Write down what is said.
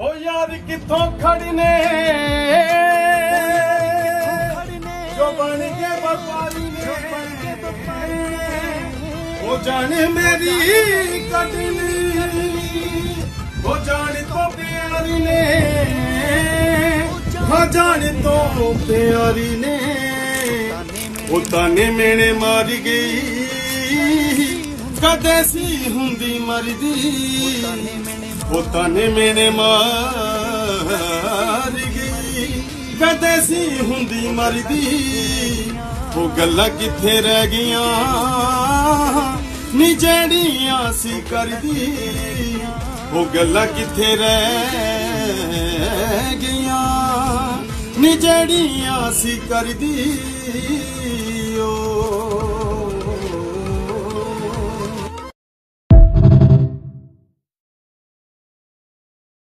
ਓ ਯਾਰ ਕਿੱਥੋਂ ਖੜਨੇ? ਜੋ ਬਣ ਕੇ ਵਪਾਰੀ ਨੇ। ਉਹ ਜਾਣੇ ਮੇਰੀ ਕੱਢਣੀ। ਉਹ ਜਾਣ ਤੋਂ ਪਿਆਰੀ ਨੇ। ਹਾਂ ਜਾਣ ਤੋਂ ਪਿਆਰੀ ਨੇ। ਉਹ ਤਾਨੇ ਮੇਣੇ ਮਾਰੀ ਗਈ। ਕਦੇ ਸੀ ਹੁੰਦੀ ਮਰਦੀ। ਉਹ ਤਾਨੇ ਮੇਣੇ ਮਾਰ ਗਈ। ਕਦੇ ਸੀ ਹੁੰਦੀ ਮਰਦੀ। ਉਹ ਗੱਲਾਂ ਕਿੱਥੇ ਰਹਿ ਗਈਆਂ? ਨੀ ਜਿਹੜੀਆਂ ਸੀ ਕਰਦੀ। ਉਹ ਗੱਲਾਂ ਕਿੱਥੇ ਰਹਿ ਗਈਆਂ? ਨੀ ਜਿਹੜੀਆਂ ਸੀ ਕਰਦੀ।